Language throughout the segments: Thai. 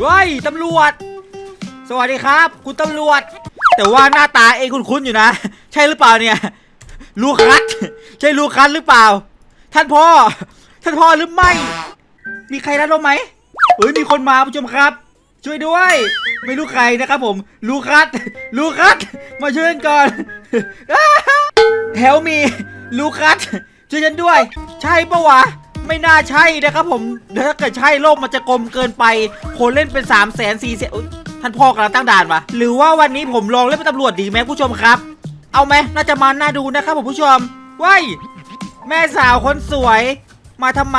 เฮ้ยตำรวจ สวัสดีครับ คุณตำรวจ แต่ว่าหน้าตาเองคุ้นๆอยู่นะ ใช่หรือเปล่าเนี่ยลูคัสใช่ลูคัสหรือเปล่า ท่านพ่อ ท่านพ่อหรือไม่ มีใครรับรู้ไหมเฮ้ยมีคนมาผู้ชมครับ ช่วยด้วย ไม่รู้ใครนะครับผมลูคัสลูคัสมาช่วยกันก่อนเฮลมีลูคัสช่วยฉันด้วย ใช่ปะวะ ไม่น่าใช่นะครับผมเดี๋ยวถ้าเกิดใช่โลกมันจะกลมเกินไป คนเล่นเป็น3ามแสนสี่แสนท่านพ่อกำลังตั้งด่านวะหรือว่าวันนี้ผมลองเล่นเป็นตำรวจดีไหมผู้ชมครับ เอาไหมน่าจะมันน่าดูนะครับผมผู้ชมว้ายแม่สาวคนสวย มาทำไม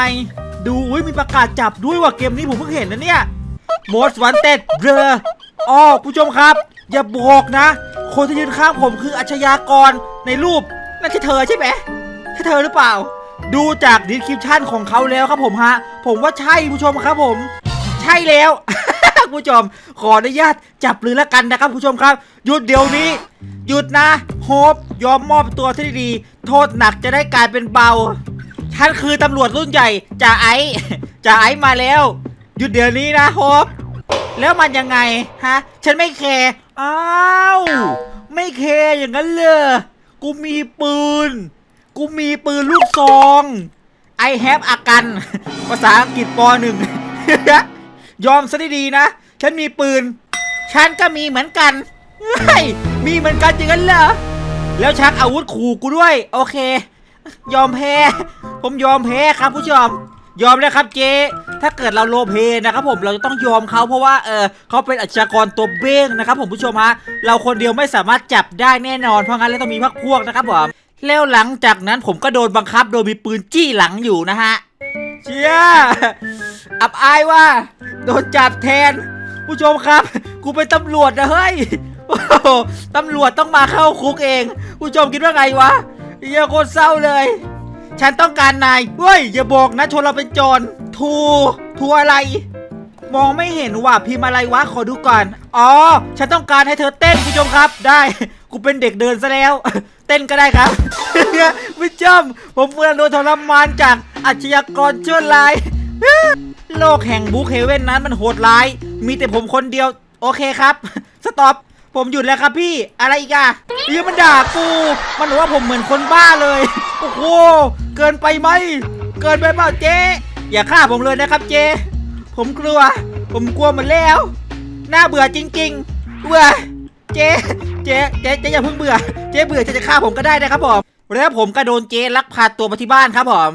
ดูอุ้ยมีประกาศจับด้วยว่าเกมนี้ผมเพิ่งเห็นนะเนี่ย Most Wanted เรืออ๋อผู้ชมครับ อย่าบอกนะ คนที่ยืนข้างผมคืออาชญากรในรูปน่าจะเธอใช่ไหมใช่เธอหรือเปล่า ดูจากดีคริปชั่นของเขาแล้วครับผมฮะ ผมว่าใช่ผู้ชมครับผม ใช่แล้วผู้ชม ขออนุญาตจับเลยละกันนะครับผู้ชมครับ หยุดเดี๋ยวนี้ หยุดนะ โฮปยอมมอบตัวที่ดีโทษหนักจะได้กลายเป็นเบา ฉันคือตำรวจรุ่นใหญ่จ่าไอจ่าไอมาแล้ว หยุดเดี๋ยวนี้นะโฮปแล้วมันยังไงฮะ ฉันไม่แคร์อ้าวไม่แคร์อย่างนั้นเลยกูมีปืน กูมีปืนลูกซอง I have อากัน ภาษาอังกฤษปหนึ่ง ยอมซะดีๆนะ ฉันมีปืน ฉันก็มีเหมือนกันเฮ้ยมีเหมือนกันอย่างนั้นเหรอ แล้วชักอาวุธขู่กูด้วย โอเค ยอมแพ้ ผมยอมแพ้ครับผู้ชม ยอมแล้วครับเจถ้าเกิดเราโลเพนะครับผมเราจะต้องยอมเขาเพราะว่าเออเขาเป็นอาชญากรตัวเบ้งนะครับผมผู้ชมฮะ เราคนเดียวไม่สามารถจับได้แน่นอนเพราะงั้นเราต้องมีพักพวกนะครับผม แล้วหลังจากนั้นผมก็โดนบังคับโดยมีปืนจี้หลังอยู่นะฮะ เชียอับอายว่า โดนจับแทน ผู้ชมครับ กูเป็นตำรวจนะเฮ้ยโอ้โหตำรวจต้องมาเข้าคุกเอง ผู้ชมคิดว่าไงวะเหี้ยโคตรเศร้าเลย ฉันต้องการนายเฮ้ย อย่าบอกนะชนเราเป็นโจรทูทูอะไร มองไม่เห็นว่าพิมพ์อะไรวะขอดูก่อน อ๋อ ฉันต้องการให้เธอเต้นผู้ชมครับได้ กูเป็นเด็กเดินซะแล้ว เต้นก็ได้ครับผู้ชมผมเพื่อนโดนทรมานจากอาชญากรชั่วร้าย โลกแห่งบุ๊กเฮเว่นนั้นมันโหดร้าย มีแต่ผมคนเดียว โอเคครับ สต็อป ผมหยุดแล้วครับพี่ อะไรอีกอะเฮ้ยมันด่ากู มันบอกว่าผมเหมือนคนบ้าเลย โอ้โห เกินไปไหม เกินไปเปล่าเจ๊ อย่าฆ่าผมเลยนะครับเจ๊ ผมกลัว ผมกลัวหมดแล้ว น่าเบื่อจริงๆเบื่อเจ๊ จ๊เจ๊เจ๊อย่าเพิ่งเบื่อ เจ๊เบื่อเจ๊จะฆ่าผมก็ได้นะครับผมแล้วผมก็โดนเจ๊ลักพาตัวมาที่บ้านครับผม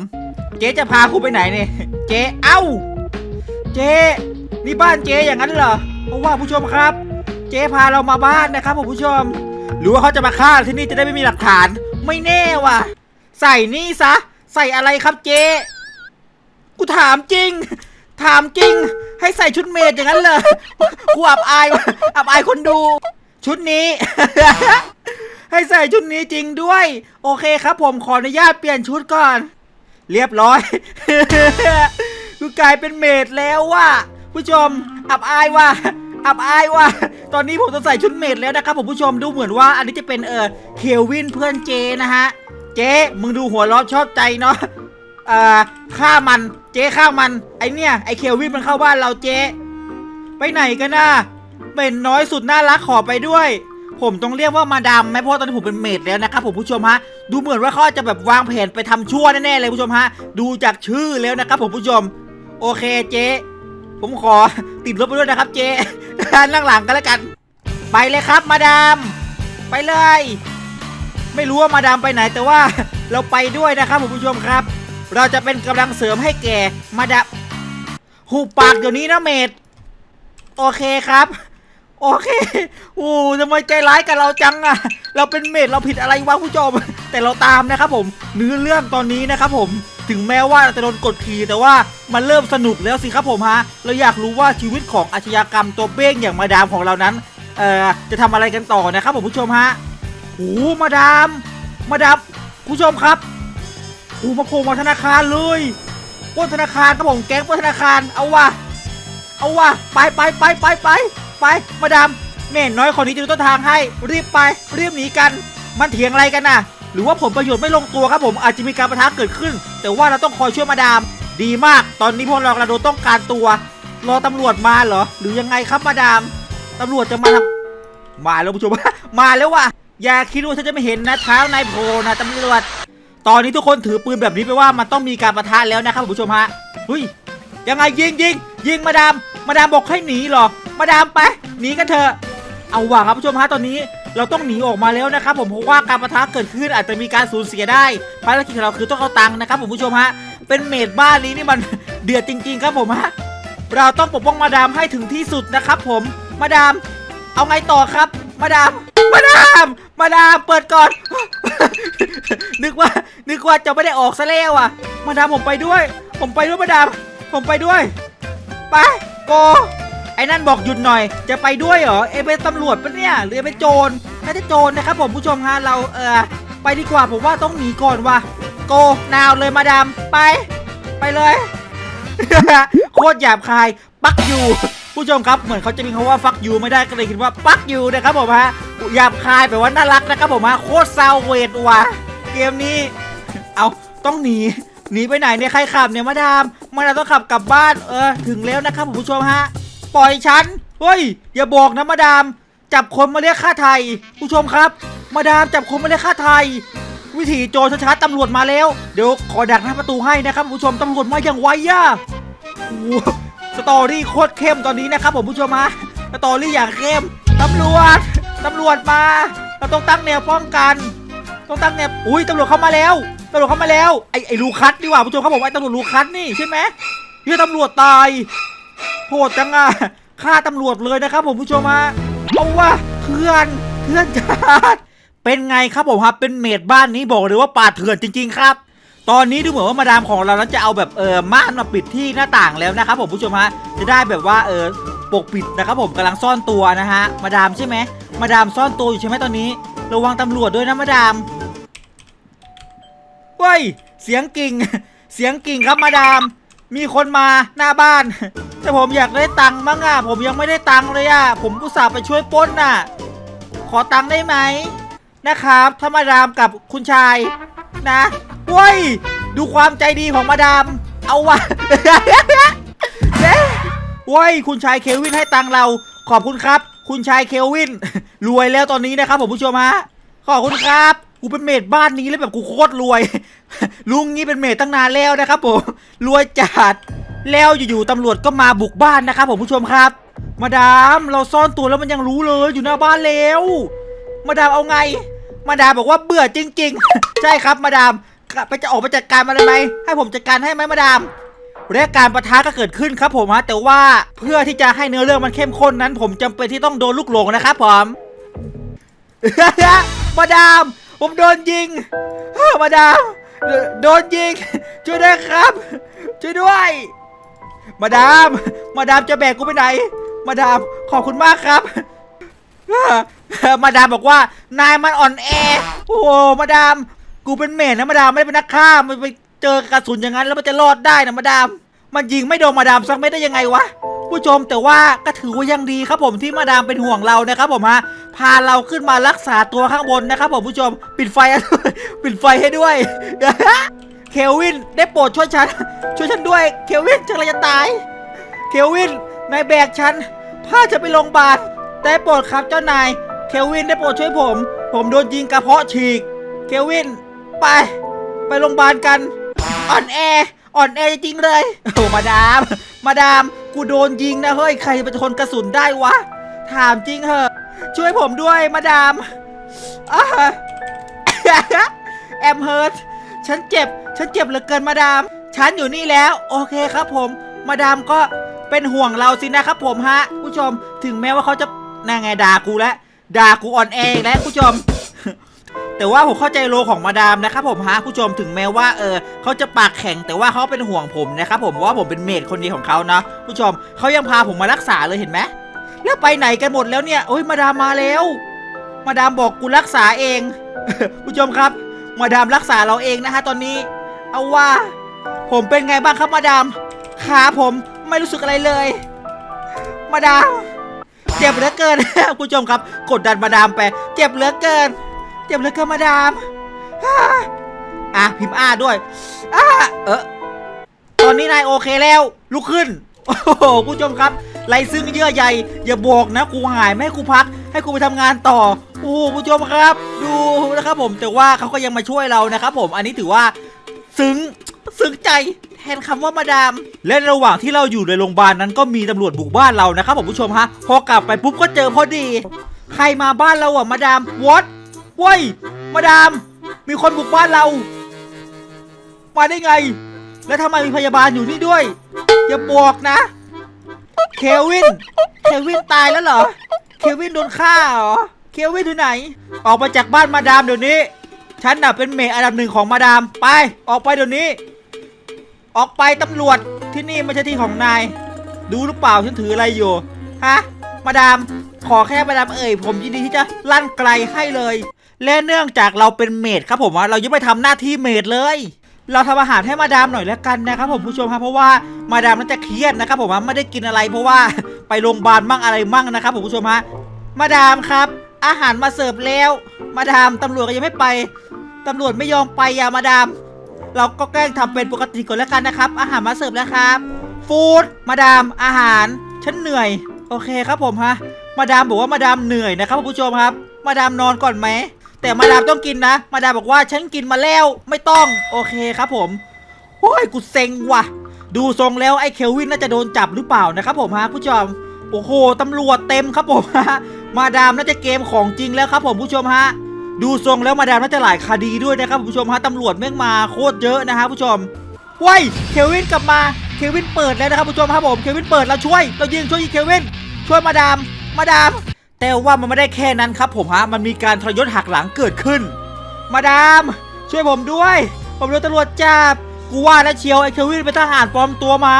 เจ๊จะพาคุณไปไหนเนี่ยเจ๊เอ้า เจ๊นี่บ้านเจ๊อย่างนั้นเหรอเพราะว่าผู้ชมครับ เจ๊พาเรามาบ้านนะครับผมผู้ชม หรือว่าเขาจะมาฆ่าที่นี่จะได้ไม่มีหลักฐาน ไม่แน่ว่ะ ใส่นี่ซะ ใส่อะไรครับเจ๊กูถามจริง ถามจริง ให้ใส่ชุดเมดอย่างนั้นเลยกูอับอายว่ะอับอายคนดู ชุดนี้ ให้ใส่ชุดนี้จริงด้วย โอเคครับผมขออนุญาตเปลี่ยนชุดก่อน เรียบร้อยกูกลายเป็นเมดแล้วว่ะผู้ชมอับอายว่ะอับอายว่ะตอนนี้ผมต้องใส่ชุดเมดแล้วนะครับผมผู้ชมดูเหมือนว่า อันนี้จะเป็นเออเคลวินเพื่อนเจนะฮะ เจ๊มึงดูหัวเราะชอบใจเนาะเอ่อฆ่ามันเจ๊ฆ่ามันไอเนี่ยไอเคลวินมันเข้าบ้านเราเจ๊ไปไหนกันน่ะ เป็นน้อยสุดน่ารักขอไปด้วย ผมต้องเรียกว่ามาดามไหมเพราะตอนนี้ผมเป็นเมดแล้วนะครับผมผู้ชมฮะ ดูเหมือนว่าเขาจะแบบวางแผนไปทำชั่วแน่ๆเลยผู้ชมฮะ ดูจากชื่อแล้วนะครับผมผู้ชม โอเคเจ๊ผมขอติดรถไปด้วยนะครับเจ๊นั่งหลังกันแล้วกัน ไปเลยครับมาดาม ไปเลย ไม่รู้ว่ามาดามไปไหนแต่ว่าเราไปด้วยนะครับผมผู้ชมครับ เราจะเป็นกำลังเสริมให้แก่มาดามหูปากเดี๋ยวนี้นะเมดโอเคครับ โอเคโอ้ทำไมใจร้ายกับเราจังอะเราเป็นเมดเราผิดอะไรวะผู้ชมแต่เราตามนะครับผมเนื้อเรื่องตอนนี้นะครับผมถึงแม้ว่าเราจะโดนกดขี่แต่ว่ามันเริ่มสนุกแล้วสิครับผมฮะเราอยากรู้ว่าชีวิตของอาชญากรรมตัวเบ้งอย่างมาดามของเรานั้นเอ่อจะทำอะไรกันต่อนะครับผมผู้ชมฮะโอ้มาดาม มาดามผู้ชมครับโอ้มาโผล่มาธนาคารเลยปล้นธนาคารครับผมแก๊งปล้นธนาคารเอาว่ะเอาว่ะไปไปไปไปไป ไปมาดามเม่น้อยคนนี้จะดูต้นทางให้รีบไปรีบหนีกัน มันเถียงอะไรกันน่ะ หรือว่าผลประโยชน์ไม่ลงตัวครับผมอาจจะมีการประทะเกิดขึ้น แต่ว่าเราต้องคอยช่วยมาดาม ดีมาก ตอนนี้พวกเรากำลังโดนต้องการตัว รอตำรวจมาเหรอ หรือยังไงครับมาดามตำรวจจะมาทำมาแล้วผู้ชมมาแล้วว่ะอย่าคิดว่าฉันจะไม่เห็นนะเท้านายโพนะตำรวจตอนนี้ทุกคนถือปืนแบบนี้ไปว่ามันต้องมีการประทะแล้วนะครับผู้ชมฮะเฮ้ยยังไงยิงยิงยิงมาดาม มาดามบอกให้หนีเหรอ มาดามไปหนีกันเถอะเอาว่ะครับผู้ชมฮะตอนนี้เราต้องหนีออกมาแล้วนะครับผมเพราะว่าการประทะเกิดขึ้นอาจจะมีการสูญเสียได้ภารกิจของเราคือต้องเอาตังค์นะครับผมผู้ชมฮะเป็นเมดบ้านนี้นี่มันเดือดจริง ๆ ครับผมฮะเราต้องปกป้องมาดามให้ถึงที่สุดนะครับผมมาดาม เอาไงต่อครับ มาดาม มาดาม มาดามเปิดก่อน นึกว่า นึกว่าจะไม่ได้ออกซะแล้วอะ มาดามผมไปด้วย ผมไปด้วยมาดาม ผมไปด้วย ไปโก ไอ้นั่นบอกหยุดหน่อย จะไปด้วยเหรอ เอเป็นตำรวจปะเนี่ย หรือเป็นโจร น่าจะโจรนะครับผมผู้ชมฮะ เราเออไปดีกว่าผมว่าต้องหนีก่อนว่ะ โกนาวเลยมาดามไป ไปเลย โคตรหยาบคาย ปักอยู่ ผู้ชมครับ เหมือนเขาจะมีคำว่าฟักยูไม่ได้ก็เลยคิดว่าปักยูนะครับผมฮะ หยาบคายแปลว่าน่ารักนะครับผมฮะ โคตรซาวเวดว่ะ เกมนี้ เอาต้องหนีหนีไปไหนเนี่ยใครขับเนี่ยมาดามมาดามต้องขับกลับบ้านเออถึงแล้วนะครับผมผู้ชมฮะ ปล่อยฉัน เฮ้ย อย่าบอกนะมาดาม จับคนมาเรียกค่าไทย ผู้ชมครับ มาดามจับคนมาเรียกค่าไทย วิถีโจรชัดๆตำรวจมาแล้ว เดี๋ยวขอดักหน้าประตูให้นะครับผู้ชมตำรวจมาอย่างไวอะโอ้โหสตอรี่โคตรเข้มตอนนี้นะครับผมผู้ชมฮะสตอรี่อย่างเข้มตำรวจตำรวจมาเราต้องตั้งแนวป้องกัน ต้องตั้งแนวอุ้ยตำรวจเข้ามาแล้วตำรวจเข้ามาแล้วไอไอลูคัสดีกว่าผู้ชมครับผมไอตำรวจลูคัสนี่ใช่ไหมเฮียตำรวจตาย โหดจังอะฆ่าตำรวจเลยนะครับผมผู้ชมฮะเอาว่าเพื่อนเพื่อนจัดเป็นไงครับผมครับเป็นเมดบ้านนี้บอกเลยว่าป่าเถื่อนจริง ๆ ครับ ตอนนี้ดูเหมือนว่ามาดามของเรานั้นจะเอาแบบเออม่านมาปิดที่หน้าต่างแล้วนะครับผมผู้ชมฮะจะได้แบบว่าเออปกปิดนะครับผมกำลังซ่อนตัวนะฮะมาดามใช่ไหมมาดามซ่อนตัวอยู่ใช่ไหมตอนนี้ ระวังตำรวจด้วยนะมาดามเว้ยเสียงกิ่ง เสียงกิ่งครับมาดาม มีคนมาหน้าบ้าน แต่ผมอยากได้ตังค์มั้งอะ ผมยังไม่ได้ตังค์เลยอะ ผมอุตส่าห์ไปช่วยปล้นน่ะ ขอตังค์ได้ไหมนะครับถ้ามาดามกับคุณชายนะเว้ย ดูความใจดีของมาดาม เอาวะเด้ว้ยคุณชายเควินให้ตังค์เรา ขอบคุณครับ คุณชายเควิน รวยแล้วตอนนี้นะครับผมผู้ชมฮะ ขอบคุณครับกูเป็นเมดบ้านนี้แล้วแบบกูโคตรรวย ลุงนี้เป็นเมดตั้งนานแล้วนะครับผม รวยจัด แล้วอยู่ๆตำรวจก็มาบุกบ้านนะครับผมผู้ชมครับ มาดามเราซ่อนตัวแล้วมันยังรู้เลยอยู่หน้าบ้านแล้ว มาดามเอาไง มาดามบอกว่าเบื่อจริง ๆ ใช่ครับมาดามไปจะออกไปจัดการมันเลยไหมให้ผมจัดการให้ไหมมาดามและการประทะก็เกิดขึ้นครับผมฮะแต่ว่าเพื่อที่จะให้เนื้อเรื่องมันเข้มข้นนั้น ผมจำเป็นที่ต้องโดนลูกหลงนะครับผมมาดาม ผมโดนยิงมาดาม โดนยิง ช่วยด้วยครับ ช่วยด้วย มาดาม มาดามจะแบกกูไปไหน มาดามขอบคุณมากครับ มาดามบอกว่านายมันอ่อนแอ โอ้โหมาดาม กูเป็นเมนนะมาดามไม่ได้เป็นนักฆ่า มันไปเจอกระสุนอย่างนั้นแล้วมันจะรอดได้นะมาดาม มันยิงไม่โดนมาดามสักไม่ได้ยังไงวะผู้ชมแต่ว่าก็ถือว่ายังดีครับผมที่มาดามเป็นห่วงเรานะครับผมฮะพาเราขึ้นมารักษาตัวข้างบนนะครับผมผู้ชม ปิดไฟปิดไฟให้ด้วย เควินได้โปรดช่วยฉัน ช่วยฉันด้วย เควินฉันกำลังจะตาย เควินนายแบกฉันพาจะไปโรงพยาบาลได้โปรดครับเจ้านาย เควินได้โปรดช่วยผม ผมโดนยิงกระเพาะฉีก เควิน ไป ไปโรงพยาบาลกัน อ่อนแอ อ่อนแอจริงเลย โอ้มาดาม มาดาม กูโดนยิงนะเฮ้ย ใครเป็นคนกระสุนได้วะ ถามจริงเหอะ ช่วยผมด้วยมาดามอ่าแอมเฮิร์ต ฉันเจ็บ ฉันเจ็บเหลือเกินมาดาม ฉันอยู่นี่แล้ว โอเคครับผม มาดามก็เป็นห่วงเราสินะครับผมฮะ ผู้ชม ถึงแม้ว่าเขาจะน่าไงด่ากูแล้วด่ากูอ่อนแอแล้วผู้ชม แต่ว่าผมเข้าใจโลของมาดามนะครับผมฮะผู้ชมถึงแม้ว่าเออเขาจะปากแข็งแต่ว่าเขาเป็นห่วงผมนะครับผมว่าผมเป็นเมดคนดีของเขานะผู้ชมเขายังพาผมมารักษาเลยเห็นไหมแล้วไปไหนกันหมดแล้วเนี่ยโอ้ยมาดามมาแล้ว มาดามบอกกูรักษาเอง ผู้ชมครับ มาดามรักษาเราเองนะฮะตอนนี้ เอาว่า ผมเป็นไงบ้างครับมาดามขาผมไม่รู้สึกอะไรเลย มาดามเจ็บเหลือเกิน คุณผู้ชมครับ กดดันมาดามไป เจ็บเหลือเกิน เจ็บเหลือเกินมาดามอะพิมพ์อ้าด้วยอ่าเออตอนนี้นายโอเคแล้ว ลุกขึ้น โอ้โหผู้ชมครับไรซึ่งเยื่อใยอย่าบอกนะกูหายไม่ให้กูพัก ให้กูไปทำงานต่อโอ้ผู้ชมครับ ดูนะครับผมแต่ว่าเขาก็ยังมาช่วยเรานะครับผมอันนี้ถือว่าซึ้งซึ้งใจแทนคำว่ามาดาม และระหว่างที่เราอยู่ในโรงพยาบาลนั้นก็มีตำรวจบุกบ้านเรานะครับผมผู้ชมฮะพอกลับไปปุ๊บก็เจอพอดี ใครมาบ้านเราอะมาดามวอตเว้ยมาดาม มีคนบุกบ้านเรามาได้ไง แล้วทำไมมีพยาบาลอยู่นี่ด้วย อย่าบอกนะ เควิน เควินตายแล้วเหรอ เควินโดนฆ่าเหรอ เควินอยู่ไหน ออกมาจากบ้านมาดามเดี๋ยวนี้ ฉันน่ะเป็นเมย์อันดับหนึ่งของมาดาม ไป ออกไปเดี๋ยวนี้ ออกไปตำรวจ ที่นี่ไม่ใช่ที่ของนาย ดูหรือเปล่าฉันถืออะไรอยู่ ฮะ มาดาม ขอแค่มาดามเอ่ย ผมยินดีที่จะลั่นไกลให้เลย และเนื่องจากเราเป็นเมดครับผมว่าเรายังไม่ทำหน้าที่เมดเลย เราทำอาหารให้มาดามหน่อยแล้วกันนะครับผมผู้ชมครับเพราะว่ามาดามน่าจะเครียดนะครับผมว่าไม่ได้กินอะไร เพราะว่าไปโรงพยาบาลมั่งอะไรมั่งนะครับผมผู้ชมฮะมาดามครับ อาหารมาเสิร์ฟแล้ว มาดามตำรวจก็ยังไม่ไปตำรวจไม่ยอมไปอย่ามาดาม เราก็แกล้งทำเป็นปกติก่อนแล้วกันนะครับ อาหารมาเสิร์ฟแล้วครับฟู้ดมาดามอาหารฉันเหนื่อย โอเคครับผมฮะมาดามบอกว่ามาดามเหนื่อยนะครับผู้ชมครับ มาดามนอนก่อนไหม แต่มาดามต้องกินนะ มาดามบอกว่าฉันกินมาแล้วไม่ต้องโอเคครับผมโอ้ยกูเซ็งว่ะ ดูทรงแล้วไอ้เคลวินน่าจะโดนจับหรือเปล่านะครับผมฮะผู้ชมโอ้โหตำรวจเต็มครับผมฮะมาดามน่าจะเกมของจริงแล้วครับผมผู้ชมฮะดูทรงแล้วมาดามน่าจะหลายคดีด้วยนะครับผู้ชมฮะตำรวจแม่งมาโคตรเยอะนะฮะผู้ชมว้ยเคลวินกลับมาเคลวินเปิดแล้วนะครับผู้ชมครับผมเคลวินเปิดเราช่วยเรายิงช่วยยิงเคลวินช่วยมาดามมาดาม แต่ว่ามันไม่ได้แค่นั้นครับผมฮะ มันมีการทรยศหักหลังเกิดขึ้น มาดาม ช่วยผมด้วย ผมโดนตำรวจจับ กูว่าแล้วเชียวไอ้เควินเป็นทหารปลอมตัวมา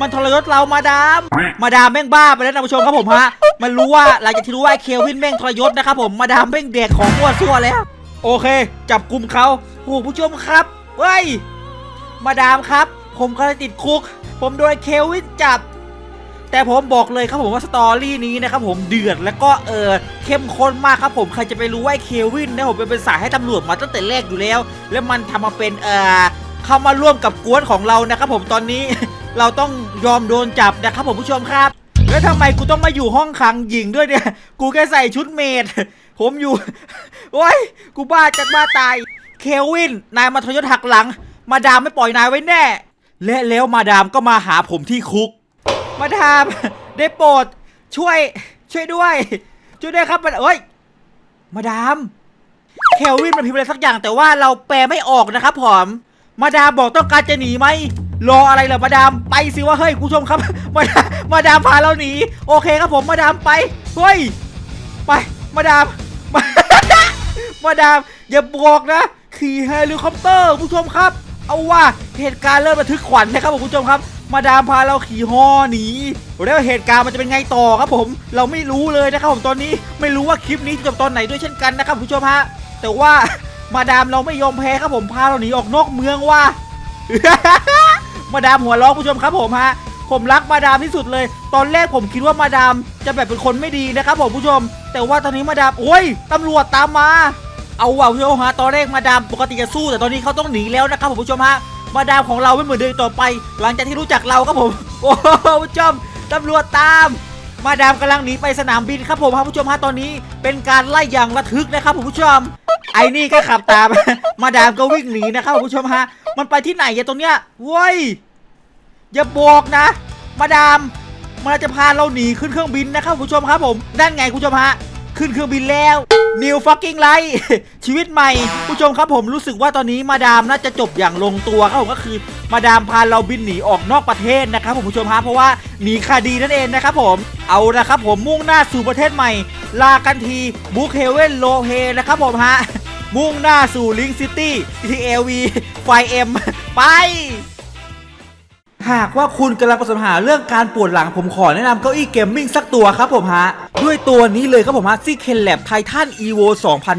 มันทรยศเรามาดาม มาดามแม่งบ้าไปแล้วนะผู้ชมครับผมฮะ มันรู้ว่าหลังจากที่รู้ว่าไอ้เควินแม่งทรยศนะครับผม มาดามแม่งเด็กของมั่วซั่วแล้ว โอเค จับกลุ่มเขาโอ้ผู้ชมครับ เฮ้ย มาดามครับ ผมกำลังติดคุก ผมโดนเควินจับ แต่ผมบอกเลยครับผมว่าสตอรี่นี้นะครับผมเดือดแล้วก็เออเข้มข้นมากครับผมใครจะไปรู้ว่าไอ้เควินนะผมเป็นสายให้ตำรวจมาตั้งแต่แรกอยู่แล้ว แล้วมันทำมาเป็นเออเข้ามาร่วมกับกวนของเรานะครับผมตอนนี้ เราต้องยอมโดนจับนะครับผมผู้ชมครับ แล้วทำไมกูต้องมาอยู่ห้องขังหญิงด้วยเนี่ย กูแค่ใส่ชุดเมดผมอยู่โอ้ยกูบ้าจัดบ้าตายเควินนายมาทรยศหักหลัง มาดามไม่ปล่อยนายไว้แน่ และแล้วมาดามก็มาหาผมที่คุก มาดาม ได้โปรด ช่วย ช่วยด้วย ช่วยด้วยครับมันเอ้ย มาดาม เคลวินมันพิมพ์อะไรสักอย่าง แต่ว่าเราแปลไม่ออกนะครับผม มาดามบอกต้องการจะหนีไหม รออะไรล่ะมาดาม ไปสิว่าเฮ้ยคุณผู้ชมครับ มาดามมาดามพาเราหนี โอเคครับผมมาดามไป เฮ้ย ไป มาดาม มาดาม อย่าบอกนะ ขี่เฮลิคอปเตอร์ผู้ชมครับ เอาว่าเหตุการณ์เริ่มระทึกขวัญนะครับผมผู้ชมครับ มาดามพาเราขี่ฮอหนีแล้วเหตุการณ์มันจะเป็นไงต่อครับผม เราไม่รู้เลยนะครับผมตอนนี้ไม่รู้ว่าคลิปนี้จบตอนไหนด้วยเช่นกันนะครับผู้ชมฮะแต่ว่ามาดามเราไม่ยอมแพ้ครับผมพาเราหนีออกนอกเมืองว่า มาดามหัวเร้องผู้ชมครับผมฮะผมรักมาดามที่สุดเลย ตอนแรกผมคิดว่ามาดามจะแบบเป็นคนไม่ดีนะครับผมผู้ชม แต่ว่าตอนนี้มาดามโอ้ยตำรวจตามมา เอาว่ะผู้ชมฮะตอนแรกมาดามปกติจะสู้แต่ตอนนี้เขาต้องหนีแล้วนะครับผมผู้ชมฮะมาดามของเราไม่เหมือนเดิมต่อไป หลังจากที่รู้จักเราครับผมโอ้โหผู้ชมตำรวจตาม มาดามกำลังหนีไปสนามบินครับผมฮะผู้ชมฮะตอนนี้เป็นการไล่อย่างระทึกนะครับผมผู้ชม ไอ้นี่ก็ขับตาม มาดามก็วิ่งหนีนะครับผมผู้ชมฮะมันไปที่ไหนอะตรงเนี้ยเว้ยอย่าบอกนะ มาดามมันจะพาเราหนีขึ้นเครื่องบินนะครับผู้ชมครับผมนั่นไงคุณผู้ชมฮะขึ้นเครื่องบินแล้ว New fucking life ชีวิตใหม่ ผู้ชมครับผมรู้สึกว่าตอนนี้มาดามน่าจะจบอย่างลงตัวครับผมก็คือมาดามพาเราบินหนีออกนอกประเทศนะครับผมผู้ชมฮะเพราะว่าหนีคดีนั่นเองนะครับผมเอาละครับผมมุ่งหน้าสู่ประเทศใหม่ ลากันทีบุคเฮเวนโลเฮนะครับผมฮะมุ่งหน้าสู่ลิงซิตี้ TLV ไฟเอ็มไป หากว่าคุณกำลังประสบปัญหาเรื่องการปวดหลังผมขอแนะนำเก้าอี้เกมมิ่งสักตัวครับผมฮะ ด้วยตัวนี้เลยครับผมฮะซี่เคนแลบไททัน EVO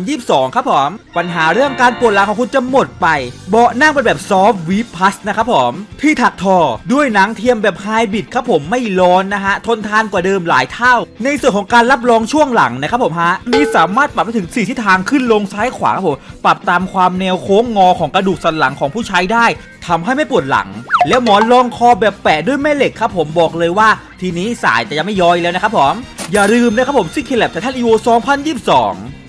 2022 ครับผม ปัญหาเรื่องการปวดหลังของคุณจะหมดไป เบาะนั่งเป็นแบบซอฟต์วีพัสนะครับผม ที่ถักทอด้วยหนังเทียมแบบไฮบริดครับผมไม่ร้อนนะฮะ ทนทานกว่าเดิมหลายเท่า ในส่วนของการรับรองช่วงหลังนะครับผมฮะนี้สามารถปรับได้ถึง 4 ทิศทางขึ้นลงซ้ายขวาครับผมปรับตามความแนวโค้งงอของกระดูกสันหลังของผู้ใช้ได้ทำให้ไม่ปวดหลัง แล้วหมอนรองคอแบบแปะด้วยแม่เหล็กครับผมบอกเลยว่า ทีนี้สายจะยังไม่ย้อยแล้วนะครับผมอย่าลืมนะครับผมซิกเคแลบแต่ท่านอีโว2022